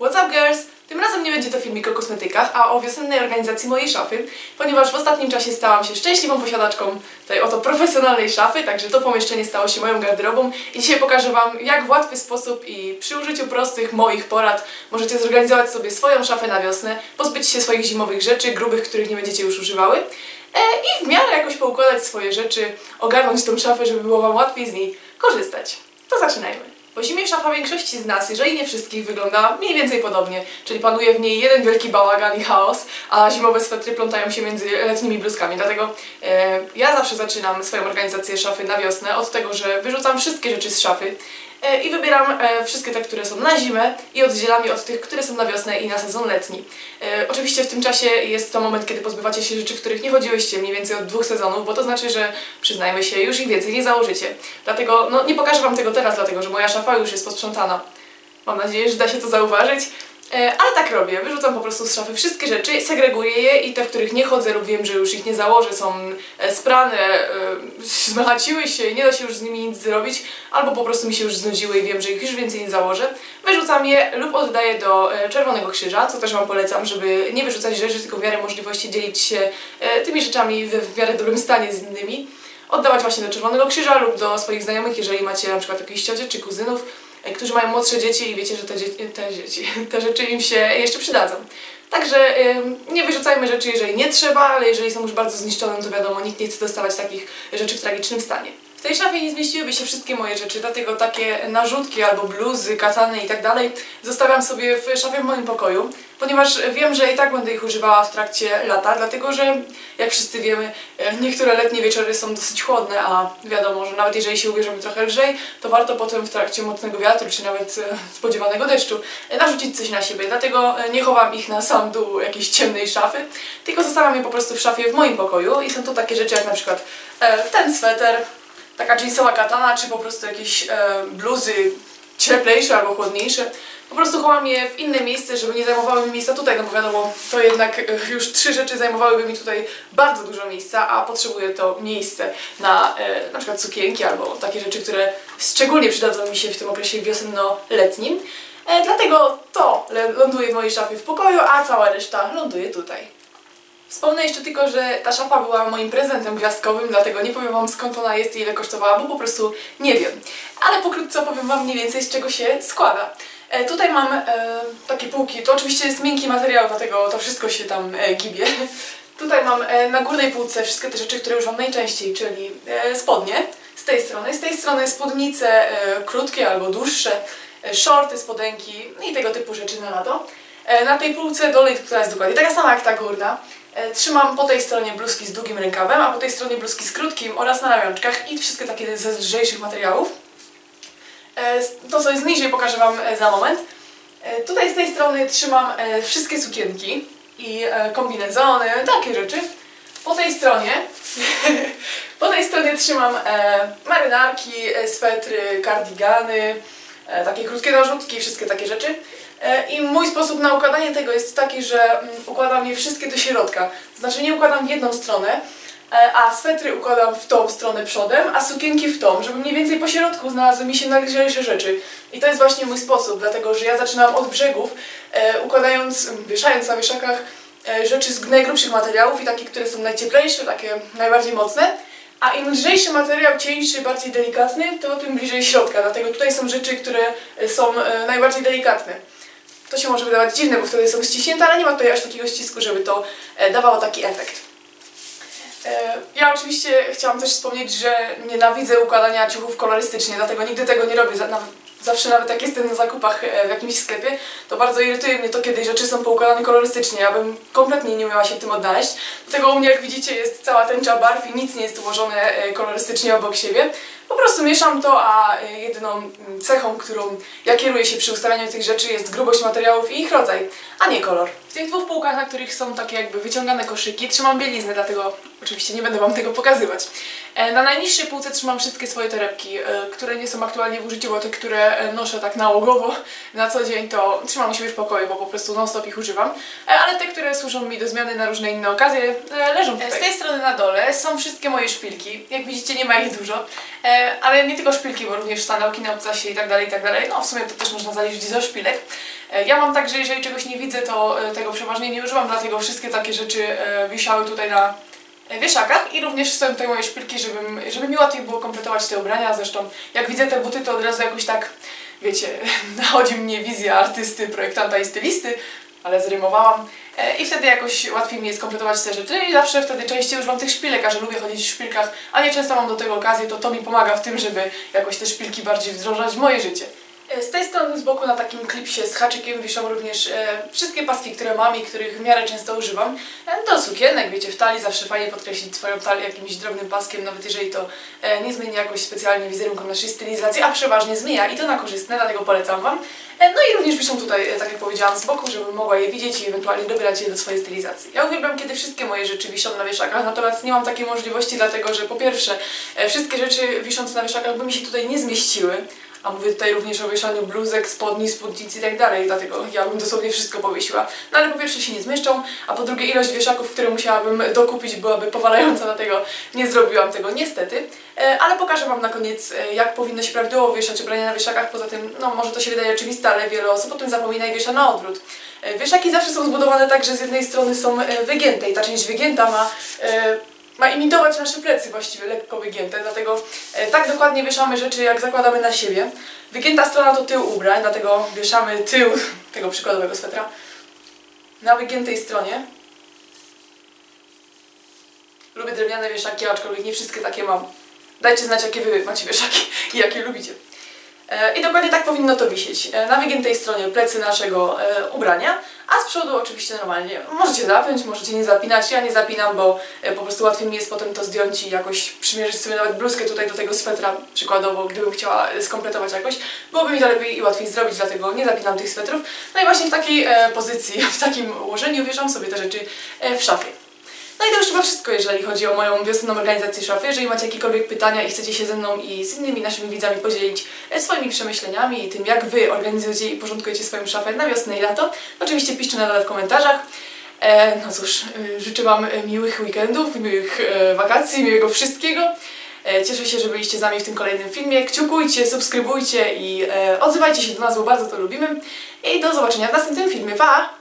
What's up girls? Tym razem nie będzie to filmik o kosmetykach, a o wiosennej organizacji mojej szafy, ponieważ w ostatnim czasie stałam się szczęśliwą posiadaczką tej oto profesjonalnej szafy, także to pomieszczenie stało się moją garderobą i dzisiaj pokażę Wam, jak w łatwy sposób i przy użyciu prostych moich porad możecie zorganizować sobie swoją szafę na wiosnę, pozbyć się swoich zimowych rzeczy, grubych, których nie będziecie już używały e, i w miarę jakoś poukładać swoje rzeczy, ogarnąć tą szafę, żeby było Wam łatwiej z niej korzystać. To zaczynajmy. Po zimie szafa większości z nas, jeżeli nie wszystkich, wygląda mniej więcej podobnie, czyli panuje w niej jeden wielki bałagan i chaos, a zimowe swetry plątają się między letnimi bluzkami. Dlatego e, ja zawsze zaczynam swoją organizację szafy na wiosnę od tego, że wyrzucam wszystkie rzeczy z szafy, i wybieram e, wszystkie te, które są na zimę i oddzielam je od tych, które są na wiosnę i na sezon letni. E, oczywiście w tym czasie jest to moment, kiedy pozbywacie się rzeczy, w których nie chodziłyście mniej więcej od dwóch sezonów, bo to znaczy, że przyznajmy się, już ich więcej nie założycie. Dlatego, no nie pokażę Wam tego teraz, dlatego że moja szafa już jest posprzątana. Mam nadzieję, że da się to zauważyć. E, ale tak robię, wyrzucam po prostu z szafy wszystkie rzeczy, segreguję je i te, w których nie chodzę lub wiem, że już ich nie założę, są e, sprane, e, zmachaciły się nie da się już z nimi nic zrobić, albo po prostu mi się już znudziły i wiem, że ich już więcej nie założę, wyrzucam je lub oddaję do Czerwonego Krzyża, co też Wam polecam, żeby nie wyrzucać rzeczy, tylko w miarę możliwości dzielić się tymi rzeczami w miarę dobrym stanie z innymi. Oddawać właśnie do Czerwonego Krzyża lub do swoich znajomych, jeżeli macie na przykład jakieś ciocie czy kuzynów, którzy mają młodsze dzieci i wiecie, że te, dzie te, dzieci, te rzeczy im się jeszcze przydadzą. Także nie wyrzucajmy rzeczy, jeżeli nie trzeba, ale jeżeli są już bardzo zniszczone, to wiadomo, nikt nie chce dostawać takich rzeczy w tragicznym stanie. Tej szafie nie zmieściłyby się wszystkie moje rzeczy, dlatego takie narzutki albo bluzy, katany i tak dalej zostawiam sobie w szafie w moim pokoju ponieważ wiem, że i tak będę ich używała w trakcie lata, dlatego że jak wszyscy wiemy, e, niektóre letnie wieczory są dosyć chłodne, a wiadomo, że nawet jeżeli się ubierzemy trochę lżej, to warto potem w trakcie mocnego wiatru, czy nawet e, spodziewanego deszczu e, narzucić coś na siebie, dlatego nie chowam ich na sam dół jakiejś ciemnej szafy, tylko zostawiam je po prostu w szafie w moim pokoju i są to takie rzeczy jak na przykład ten sweter, taka jeansowa katana, czy po prostu jakieś bluzy cieplejsze albo chłodniejsze, po prostu chowam je w inne miejsce, żeby nie zajmowały mi miejsca tutaj, no bo wiadomo, to jednak e, już trzy rzeczy zajmowałyby mi tutaj bardzo dużo miejsca, a potrzebuję to miejsce na e, na przykład sukienki albo takie rzeczy, które szczególnie przydadzą mi się w tym okresie wiosenno-letnim. E, dlatego to ląduje w mojej szafie w pokoju, a cała reszta ląduje tutaj. Wspomnę jeszcze tylko, że ta szafa była moim prezentem gwiazdkowym, dlatego nie powiem Wam skąd ona jest i ile kosztowała, bo po prostu nie wiem. Ale pokrótce opowiem Wam mniej więcej z czego się składa. E, tutaj mam e, takie półki, to oczywiście jest miękki materiał, dlatego to wszystko się tam e, gibie. Tutaj mam e, na górnej półce wszystkie te rzeczy, które używam najczęściej, czyli e, spodnie z tej strony. Z tej strony spódnice e, krótkie albo dłuższe, shorty, spodenki i tego typu rzeczy na lato. Na tej półce dolnej, która jest dokładnie taka sama jak ta górna, trzymam po tej stronie bluzki z długim rękawem, a po tej stronie bluzki z krótkim oraz na ramionczkach i wszystkie takie ze lżejszych materiałów. E, to, co jest niżej, pokażę Wam e, za moment. E, tutaj z tej strony trzymam wszystkie sukienki i kombinezony, takie rzeczy. Po tej stronie po tej stronie trzymam marynarki, swetry, kardigany, takie krótkie narzutki, wszystkie takie rzeczy. I mój sposób na układanie tego jest taki, że mm, układam je wszystkie do środka. Znaczy nie układam w jedną stronę, E, a swetry układam w tą stronę przodem, a sukienki w tą, żeby mniej więcej po środku znalazły mi się najlżejsze rzeczy. I to jest właśnie mój sposób, dlatego że ja zaczynam od brzegów, e, układając, wieszając na wieszakach e, rzeczy z najgrubszych materiałów i takie, które są najcieplejsze, takie najbardziej mocne. A im lżejszy materiał, cieńszy, bardziej delikatny, to tym bliżej środka, dlatego tutaj są rzeczy, które są najbardziej delikatne. To się może wydawać dziwne, bo wtedy są ściśnięte, ale nie ma tutaj aż takiego ścisku, żeby to dawało taki efekt. E, ja oczywiście chciałam też wspomnieć, że nienawidzę układania ciuchów kolorystycznie, dlatego nigdy tego nie robię. Zawsze nawet jak jestem na zakupach e, w jakimś sklepie, to bardzo irytuje mnie to, kiedy rzeczy są poukładane kolorystycznie. Ja bym kompletnie nie umiała się tym odnaleźć. Dlatego u mnie, jak widzicie, jest cała tęcza barw i nic nie jest ułożone e, kolorystycznie obok siebie. Po prostu mieszam to, a y, jedyną mm, cechą, którą ja kieruję się przy ustawianiu tych rzeczy jest grubość materiałów i ich rodzaj, a nie kolor. W tych dwóch półkach, na których są takie jakby wyciągane koszyki, trzymam bieliznę, dlatego oczywiście nie będę Wam tego pokazywać. E, na najniższej półce trzymam wszystkie swoje torebki, e, które nie są aktualnie w użyciu, bo te, które e, noszę tak nałogowo na co dzień, to trzymam u siebie w pokoju, bo po prostu non-stop ich używam. Ale te, które służą mi do zmiany na różne inne okazje, leżą tutaj. Z tej strony na dole są wszystkie moje szpilki. Jak widzicie, nie ma ich dużo ale nie tylko szpilki, bo również sandałki na obcasie i tak dalej, i tak dalej. No w sumie to też można zaliczyć do szpilek. E, ja mam tak, że jeżeli czegoś nie widzę, to e, tego przeważnie nie używam, dlatego wszystkie takie rzeczy e, wisiały tutaj na wieszakach i również są tutaj moje szpilki, żeby, żeby mi łatwiej było kompletować te ubrania. Zresztą jak widzę te buty, to od razu jakoś tak, wiecie, nachodzi mnie wizja artysty, projektanta i stylisty, ale zrymowałam. E, I wtedy jakoś łatwiej mi jest kompletować te rzeczy i zawsze wtedy częściej używam tych szpilek, a że lubię chodzić w szpilkach, a nie często mam do tego okazję, to to mi pomaga w tym, żeby jakoś te szpilki bardziej wdrożać w moje życie. E, Z tej strony z boku na takim klipsie z haczykiem wiszą również e, wszystkie paski, które mam i których w miarę często używam. E, do sukienek, wiecie, w talii zawsze fajnie podkreślić swoją talię jakimś drobnym paskiem, nawet jeżeli to nie zmienia jakoś specjalnie wizerunku naszej stylizacji, a przeważnie zmienia i to na korzystne, dlatego polecam Wam. No i również wiszą tutaj, tak jak powiedziałam, z boku, żebym mogła je widzieć i ewentualnie dobierać je do swojej stylizacji. Ja uwielbiam, kiedy wszystkie moje rzeczy wiszą na wieszakach, natomiast nie mam takiej możliwości, dlatego że po pierwsze, wszystkie rzeczy wiszące na wieszakach by mi się tutaj nie zmieściły, a mówię tutaj również o wieszaniu bluzek, spodni, spódnic i tak dalej, dlatego ja bym dosłownie wszystko powiesiła. No ale po pierwsze się nie zmieszczą, a po drugie ilość wieszaków, które musiałabym dokupić byłaby powalająca, dlatego nie zrobiłam tego niestety. E, ale pokażę Wam na koniec, e, jak powinno się prawidłowo wieszać ubrania na wieszakach. Poza tym, no może to się wydaje oczywiste, ale wiele osób o tym zapomina i wiesza na odwrót. E, Wieszaki zawsze są zbudowane tak, że z jednej strony są wygięte i ta część wygięta ma ma imitować nasze plecy właściwie lekko wygięte, dlatego e, tak dokładnie wieszamy rzeczy, jak zakładamy na siebie. Wygięta strona to tył ubrań, dlatego wieszamy tył tego przykładowego swetra na wygiętej stronie. Lubię drewniane wieszaki, aczkolwiek nie wszystkie takie mam. Dajcie znać, jakie wy macie wieszaki i jakie lubicie. E, I dokładnie tak powinno to wisieć. E, Na wygiętej stronie plecy naszego ubrania, z przodu oczywiście normalnie. Możecie zapiąć, możecie nie zapinać. Ja nie zapinam, bo e, po prostu łatwiej mi jest potem to zdjąć i jakoś przymierzyć sobie nawet bluzkę tutaj do tego swetra, przykładowo, gdybym chciała e, skompletować jakoś. Byłoby mi to lepiej i łatwiej zrobić, dlatego nie zapinam tych swetrów. No i właśnie w takiej e, pozycji, w takim ułożeniu wieszam sobie te rzeczy w szafie. Już chyba wszystko, jeżeli chodzi o moją wiosenną organizację szafy. Jeżeli macie jakiekolwiek pytania i chcecie się ze mną i z innymi naszymi widzami podzielić e, swoimi przemyśleniami i tym, jak Wy organizujecie i porządkujecie swoją szafę na wiosnę i lato, oczywiście piszcie na dole w komentarzach. E, no cóż, e, życzę Wam e, miłych weekendów, miłych wakacji, miłego wszystkiego. Cieszę się, że byliście z nami w tym kolejnym filmie. Kciukujcie, subskrybujcie i e, odzywajcie się do nas, bo bardzo to lubimy. I do zobaczenia w następnym filmie. Pa!